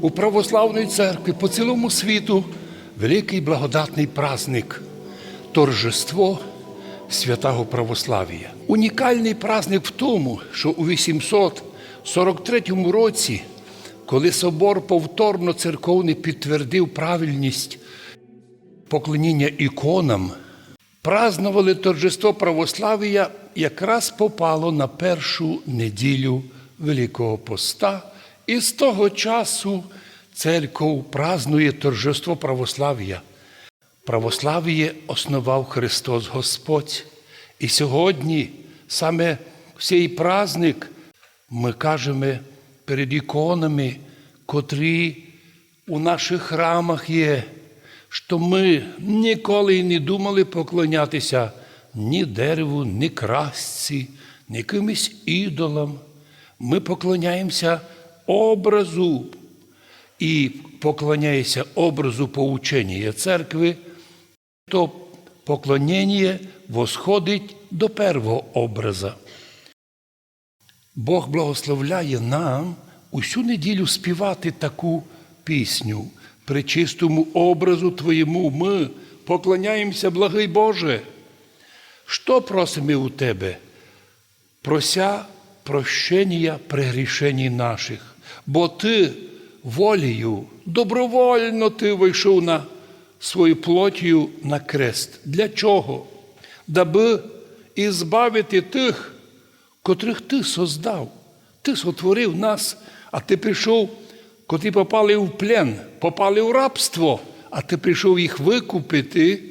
У православної церкви по цілому світу великий благодатний праздник торжество святого православ'я. Унікальний праздник в тому, що у 843 році, коли собор повторно церковний підтвердив правильність поклоніння іконам, празднували торжество православ'я якраз попало на першу неділю Великого Поста, і з того часу церков празнує торжество православ'я. Православ'я основав Христос Господь. І сьогодні саме в цей праздник ми кажемо перед іконами, котрі у наших храмах є, що ми ніколи не думали поклонятися ні дереву, ні красці, ні якимось ідолам. Ми поклоняємося образу і поклоняється образу поучення церкви, то поклонення восходить до первого образа. Бог благословляє нам усю неділю співати таку пісню. При чистому образу Твоєму ми поклоняємося, благий Боже. Що просимо у Тебе? Прося прощення прегрішень наших, бо Ти волею, добровольно Ти вийшов на свою плотію на крест. Для чого? Даби ізбавити тих, котрих ти создав. Ти сотворив нас, а ти прийшов, котрі попали в плен, попали в рабство, а ти прийшов їх викупити,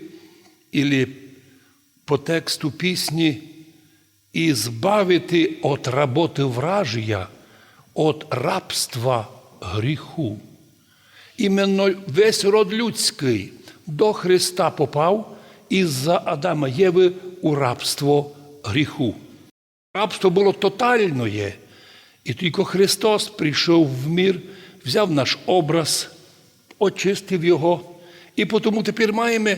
і по тексту пісні, і збавити від роботи вражія, від рабства гріху. Іменно весь род людський до Христа попав із-за Адама Єви у рабство гріху. Рабство було тотальне, і тільки Христос прийшов в мір, взяв наш образ, очистив його. І тому тепер маємо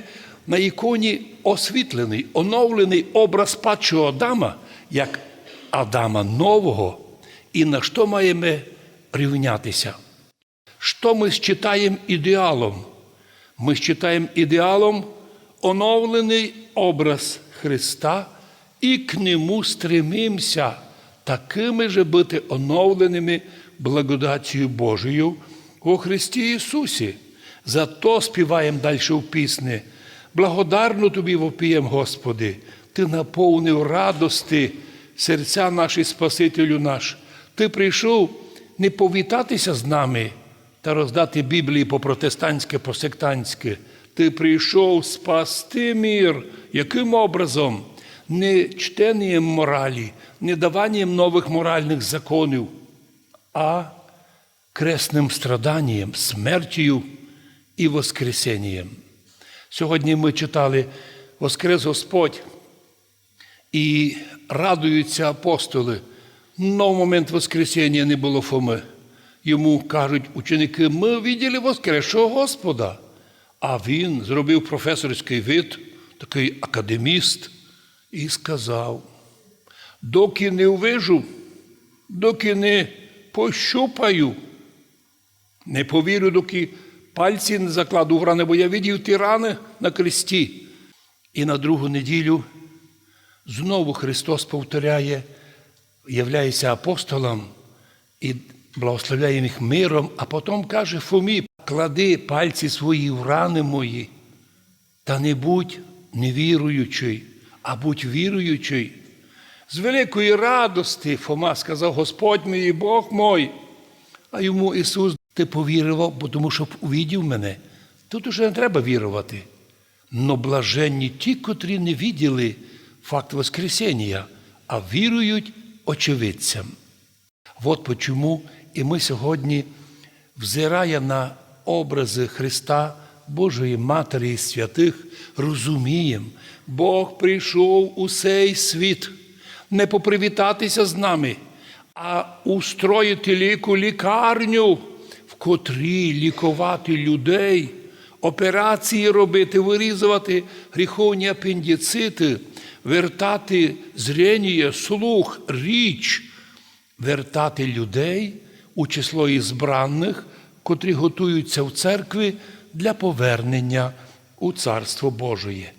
на іконі освітлений, оновлений образ падшого Адама, як Адама нового, і на що маємо рівнятися. Що ми считаємо ідеалом? Ми считаємо ідеалом оновлений образ Христа і к нему стремимося такими же бути оновленими благодаттю Божою у Христі Ісусі. Зато співаємо далі в пісні. Благодарно тобі вопієм, Господи, Ти наповнив радости серця наші Спасителю наш. Ти прийшов не повітатися з нами та роздати Біблії по протестантське, по сектантське. Ти прийшов спасти мір. Яким образом? Не чтенням моралі, не даванням нових моральних законів, а кресним страданням, смертю і воскресенням. Сьогодні ми читали Воскрес Господь і радуються апостоли. Но в момент Воскресіння не було Фоми. Йому кажуть ученики, ми виділи Воскресшого Господа. А він зробив професорський вид, такий академіст, і сказав: доки не увижу, доки не пощупаю, не повірю, доки пальці не закладу в рани, бо я видів ті рани на кресті. І на другу неділю знову Христос повторяє, являється апостолом і благословляє їх миром, а потім каже Фомі, клади пальці свої в рани мої, та не будь невіруючий, а будь віруючий. З великої радості Фома сказав, Господь мій Бог мой. А йому Ісус, ти повірував, бо тому що увидів мене. Тут уже не треба вірувати. Но блаженні ті, котрі не виділи факт Воскресіння, а вірують очевидцям. От почому і ми сьогодні, взирає на образи Христа, Божої Матері і святих, розуміємо, Бог прийшов у цей світ не попривітатися з нами, а устроїти ліку лікарню, в котрій лікувати людей, операції робити, вирізувати гріховні апендицити, вертати зрення, слух, річ, вертати людей у число ізбранних котрі готуються в церкві для повернення у Царство Божоє.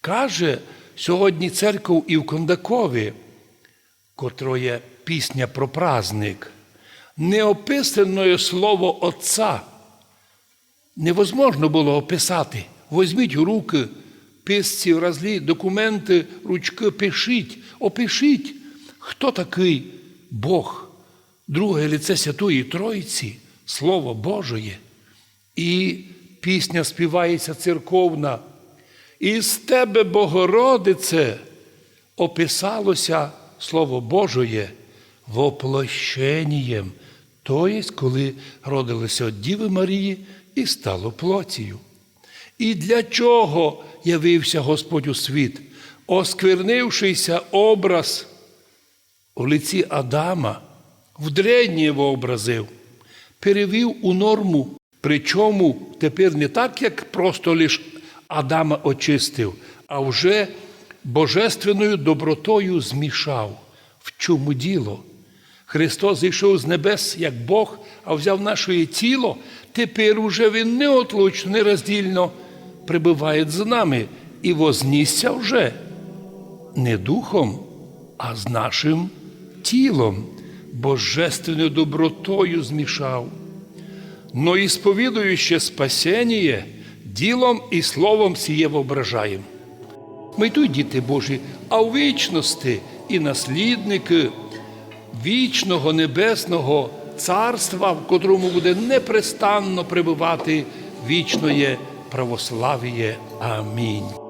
Каже сьогодні церков і в Кондакові, котроє пісня про праздник, неописане слово Отця невозможно було описати. Возьміть у руки писці, разлі, документи, ручки, пишіть, опишіть, хто такий Бог, друге лице Святої Троїці, Слово Божоє. І пісня співається церковна. І з тебе, Богородице, описалося Слово Божоє воплощенням, тобто, коли родилося Діви Марії і стало плотію. І для чого явився Господь у світ, осквернившийся образ у лиці Адама, вдрення його образив, перевів у норму, причому тепер не так, як просто лиш Адама очистив, а вже божественною добротою змішав. В чому діло? Христос зійшов з небес як Бог, а взяв наше тіло, тепер уже Він неотлучно, нероздільно прибуває з нами і вознісся вже не духом, а з нашим тілом, божественною добротою змішав. Но і сповідуючи спасення, ділом і словом сіє воображаєм. Ми тут діти Божі, а у вічності і наслідники вічного небесного царства, в котрому буде непрестанно пребувати вічноє православіє. Амінь.